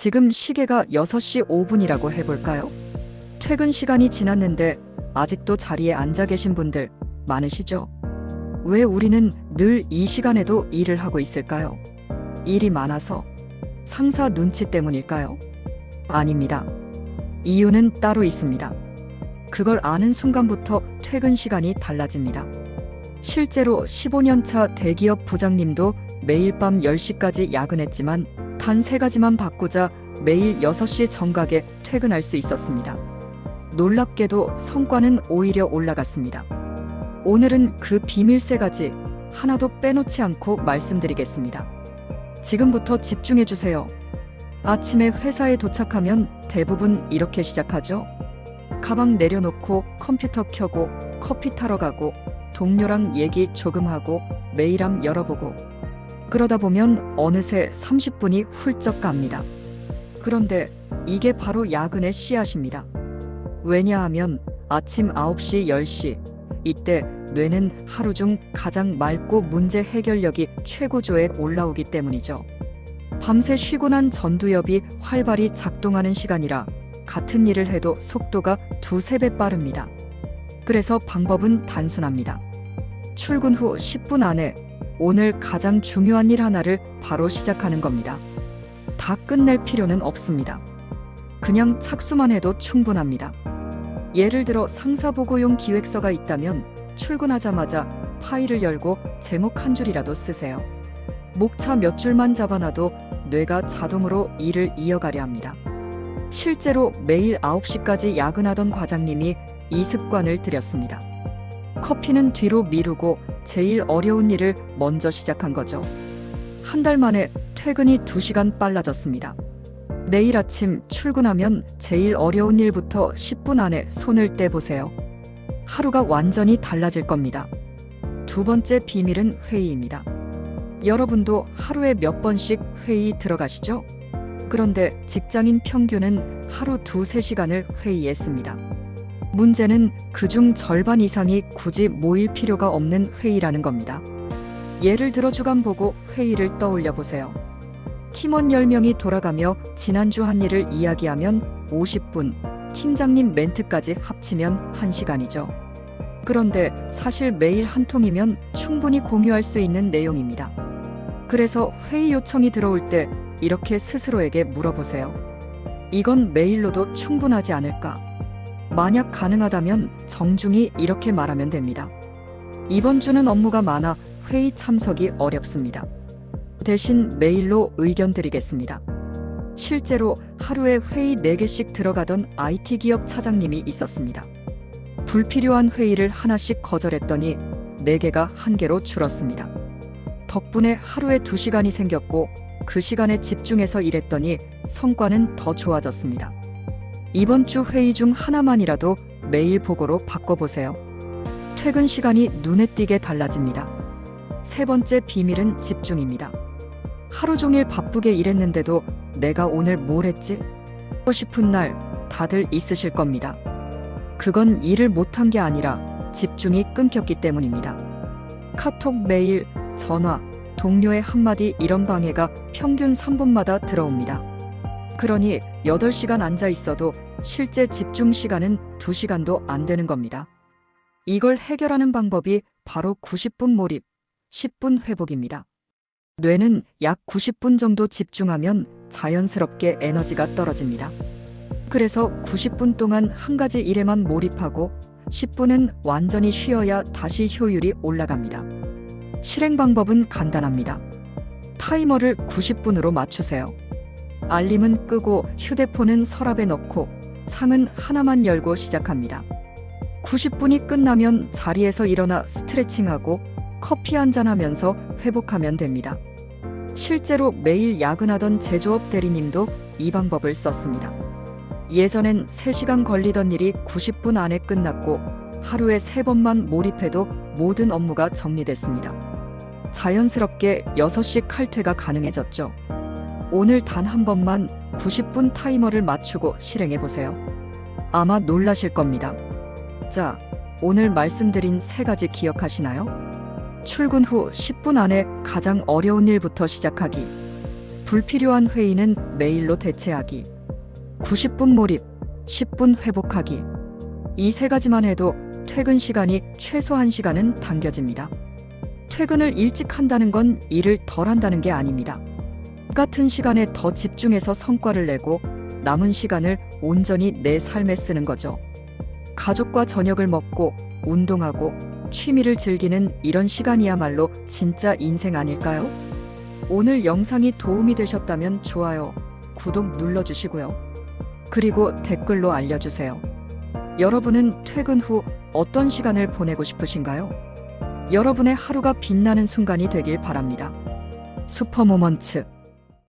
지금 시계가 6시 5분이라고 해볼까요? 퇴근 시간이 지났는데 아직도 자리에 앉아 계신 분들 많으시죠? 왜 우리는 늘 이 시간에도 일을 하고 있을까요? 일이 많아서 상사 눈치 때문일까요? 아닙니다. 이유는 따로 있습니다. 그걸 아는 순간부터 퇴근 시간이 달라집니다. 실제로 15년차 대기업 부장님도 매일 밤 10시까지 야근했지만 단 세 가지만 바꾸자 매일 6시 정각에 퇴근할 수 있었습니다. 놀랍게도 성과는 오히려 올라갔습니다. 오늘은 그 비밀 세 가지 하나도 빼놓지 않고 말씀드리겠습니다. 지금부터 집중해 주세요. 아침에 회사에 도착하면 대부분 이렇게 시작하죠. 가방 내려놓고 컴퓨터 켜고 커피 타러 가고 동료랑 얘기 조금 하고 메일함 열어보고 그러다 보면 어느새 30분이 훌쩍 갑니다. 그런데 이게 바로 야근의 씨앗입니다. 왜냐하면 아침 9시, 10시 이때 뇌는 하루 중 가장 맑고 문제 해결력이 최고조에 올라오기 때문이죠. 밤새 쉬고 난 전두엽이 활발히 작동하는 시간이라 같은 일을 해도 속도가 두세 배 빠릅니다. 그래서 방법은 단순합니다. 출근 후 10분 안에 오늘 가장 중요한 일 하나를 바로 시작하는 겁니다. 다 끝낼 필요는 없습니다. 그냥 착수만 해도 충분합니다. 예를 들어 상사 보고용 기획서가 있다면 출근하자마자 파일을 열고 제목 한 줄이라도 쓰세요. 목차 몇 줄만 잡아놔도 뇌가 자동으로 일을 이어가려 합니다. 실제로 매일 9시까지 야근하던 과장님이 이 습관을 들였습니다. 커피는 뒤로 미루고 제일 어려운 일을 먼저 시작한 거죠. 한 달 만에 퇴근이 2시간 빨라졌습니다. 내일 아침 출근하면 제일 어려운 일부터 10분 안에 손을 떼보세요. 하루가 완전히 달라질 겁니다. 두 번째 비밀은 회의입니다. 여러분도 하루에 몇 번씩 회의 들어가시죠? 그런데 직장인 평균은 하루 두세 시간을 회의했습니다. 문제는 그중 절반 이상이 굳이 모일 필요가 없는 회의라는 겁니다. 예를 들어 주간 보고 회의를 떠올려 보세요. 팀원 10명이 돌아가며 지난주 한 일을 이야기하면 50분, 팀장님 멘트까지 합치면 1시간이죠. 그런데 사실 매일 한 통이면 충분히 공유할 수 있는 내용입니다. 그래서 회의 요청이 들어올 때 이렇게 스스로에게 물어보세요. 이건 메일로도 충분하지 않을까? 만약 가능하다면 정중히 이렇게 말하면 됩니다. 이번 주는 업무가 많아 회의 참석이 어렵습니다. 대신 메일로 의견 드리겠습니다. 실제로 하루에 회의 4개씩 들어가던 IT 기업 차장님이 있었습니다. 불필요한 회의를 하나씩 거절했더니 4개가 한 개로 줄었습니다. 덕분에 하루에 2시간이 생겼고 그 시간에 집중해서 일했더니 성과는 더 좋아졌습니다. 이번 주 회의 중 하나만이라도 메일 보고로 바꿔보세요. 퇴근 시간이 눈에 띄게 달라집니다. 세 번째 비밀은 집중입니다. 하루 종일 바쁘게 일했는데도 내가 오늘 뭘 했지? 하고 싶은 날 다들 있으실 겁니다. 그건 일을 못한 게 아니라 집중이 끊겼기 때문입니다. 카톡, 메일, 전화, 동료의 한마디 이런 방해가 평균 3분마다 들어옵니다. 그러니 8시간 앉아 있어도 실제 집중 시간은 2시간도 안 되는 겁니다. 이걸 해결하는 방법이 바로 90분 몰입, 10분 회복입니다. 뇌는 약 90분 정도 집중하면 자연스럽게 에너지가 떨어집니다. 그래서 90분 동안 한 가지 일에만 몰입하고 10분은 완전히 쉬어야 다시 효율이 올라갑니다. 실행 방법은 간단합니다. 타이머를 90분으로 맞추세요. 알림은 끄고 휴대폰은 서랍에 넣고 창은 하나만 열고 시작합니다. 90분이 끝나면 자리에서 일어나 스트레칭하고 커피 한잔 하면서 회복하면 됩니다. 실제로 매일 야근하던 제조업 대리님도 이 방법을 썼습니다. 예전엔 3시간 걸리던 일이 90분 안에 끝났고 하루에 3번만 몰입해도 모든 업무가 정리됐습니다. 자연스럽게 6시 칼퇴가 가능해졌죠. 오늘 단 한 번만 90분 타이머를 맞추고 실행해 보세요. 아마 놀라실 겁니다. 자, 오늘 말씀드린 세 가지 기억하시나요? 출근 후 10분 안에 가장 어려운 일부터 시작하기. 불필요한 회의는 메일로 대체하기. 90분 몰입, 10분 회복하기. 이 세 가지만 해도 퇴근 시간이 최소 1시간은 당겨집니다. 퇴근을 일찍 한다는 건 일을 덜 한다는 게 아닙니다. 같은 시간에 더 집중해서 성과를 내고 남은 시간을 온전히 내 삶에 쓰는 거죠. 가족과 저녁을 먹고 운동하고 취미를 즐기는 이런 시간이야말로 진짜 인생 아닐까요? 오늘 영상이 도움이 되셨다면 좋아요, 구독 눌러주시고요. 그리고 댓글로 알려주세요. 여러분은 퇴근 후 어떤 시간을 보내고 싶으신가요? 여러분의 하루가 빛나는 순간이 되길 바랍니다. 슈퍼모먼츠